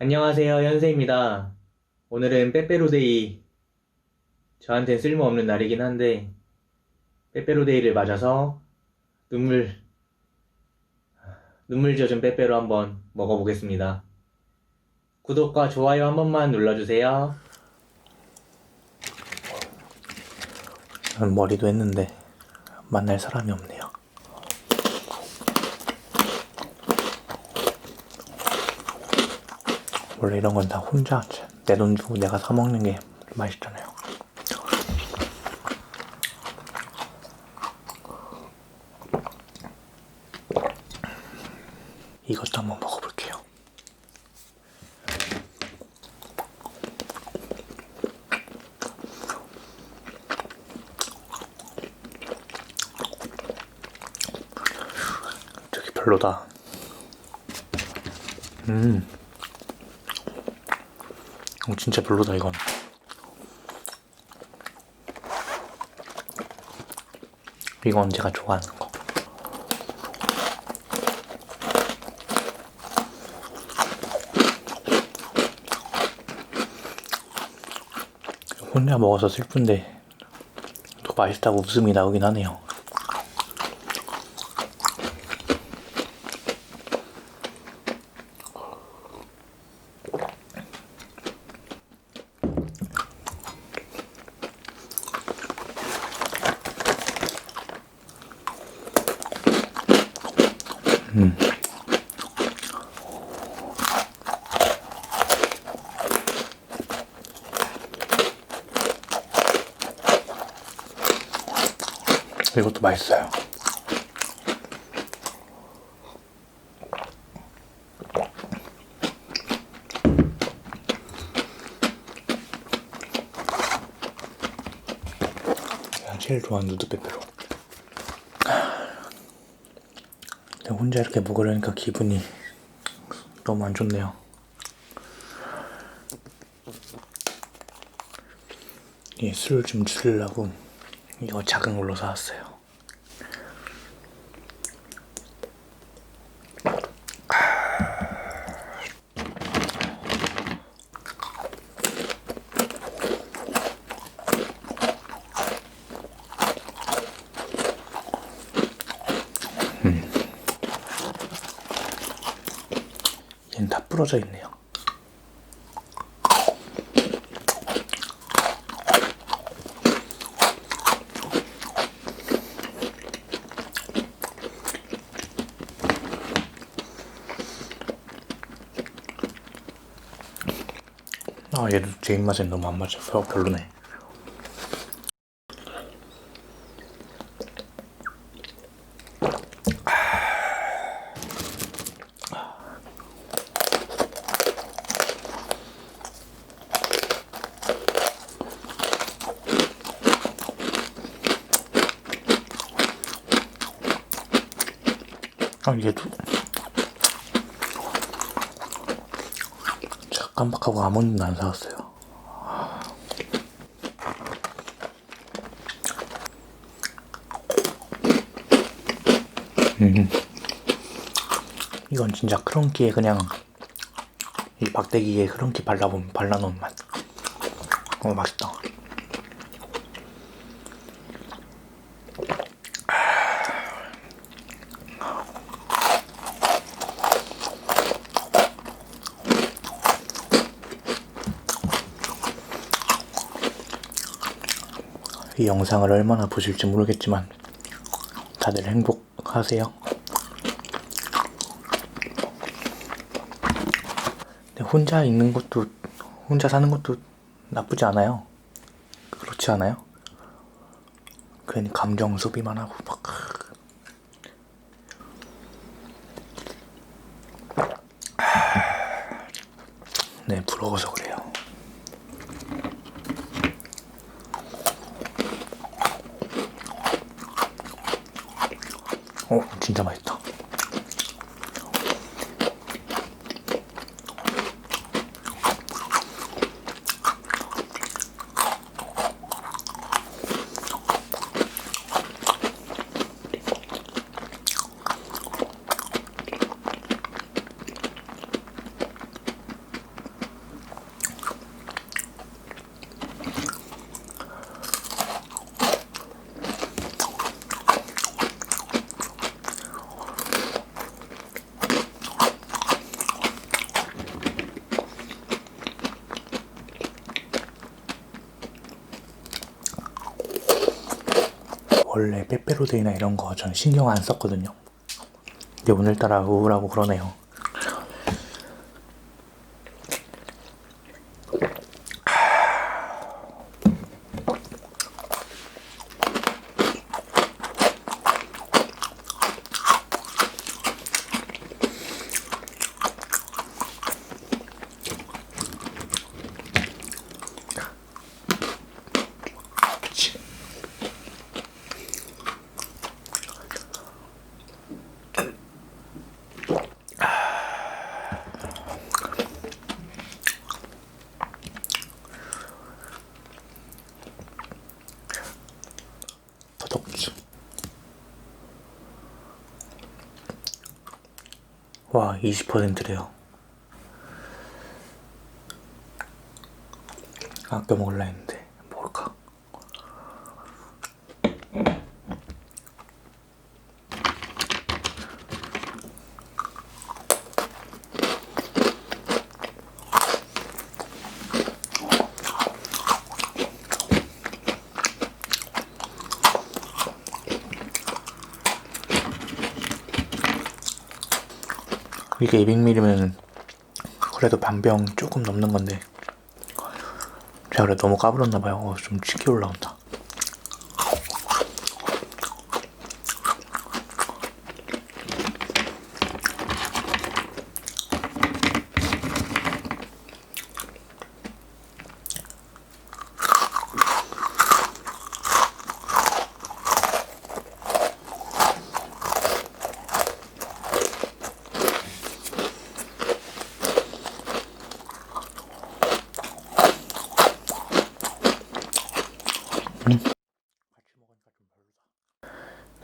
안녕하세요, 현세입니다. 오늘은 빼빼로데이. 저한텐 쓸모없는 날이긴 한데, 빼빼로데이를 맞아서 눈물, 눈물 젖은 빼빼로 한번 먹어보겠습니다. 구독과 좋아요 한 번만 눌러주세요. 머리도 했는데, 만날 사람이 없네요. 원래 이런 건 다 혼자 내 돈 주고 내가 사 먹는 게 맛있잖아요. 이것도 한번 먹어볼게요. 되게 별로다. 음. 어, 진짜 별로다 이건. 이건 제가 좋아하는 거? 혼자 먹어서 슬픈데 또 맛있다고 웃음이 나오긴 하네요 이것도 맛있어요. 제일 좋아하는 누드 빼빼로. 근데 혼자 이렇게 먹으려니까 기분이 너무 안 좋네요. 이 술을 좀 줄이려고 이거 작은 걸로 사왔어요. 음. 얘는 다 부러져 있네요. 아 얘도 제 입맛에 너무 안 맞아서 별로네. 아 얘도 제가 깜빡하고 아몬드는 안 사왔어요. 음. 이건 진짜 크런키에 그냥 이 박대기에 크런키 발라보면 발라놓은 맛. 어 맛있다. 이 영상을 얼마나 보실지 모르겠지만 다들 행복하세요. 혼자 있는 것도 혼자 사는 것도 나쁘지 않아요. 그렇지 않아요? 괜히 감정 소비만 하고 막 네, 부러워서 그래요. 어, 진짜 맛있다. 원래 빼빼로데이나 이런 거 전 신경 안 썼거든요. 근데 오늘따라 우울하고 그러네요. 와, 20%래요. 아껴 먹을라 했는데, 뭘까? 이게 200ml면 그래도 반병 조금 넘는 건데 제가 그래 너무 까불었나 봐요. 어, 좀 치기 올라온다.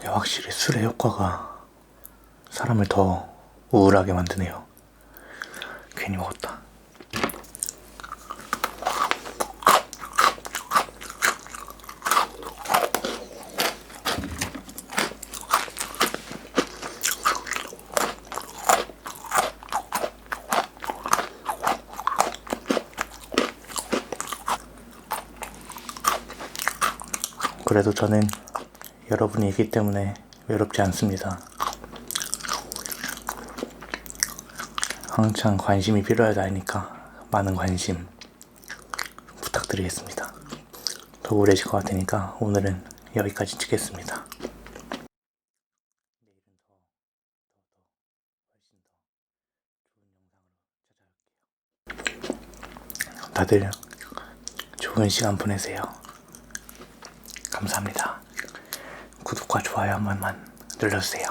확실히 술의 효과가 사람을 더 우울하게 만드네요. 괜히 먹었다. 그래도 저는 여러분이 있기 때문에 외롭지 않습니다. 항상 관심이 필요하다 하니까 많은 관심 부탁드리겠습니다. 더 오래질 것 같으니까 오늘은 여기까지 찍겠습니다. 다들 좋은 시간 보내세요. 감사합니다. 구독과 좋아요 한 번만 눌러주세요.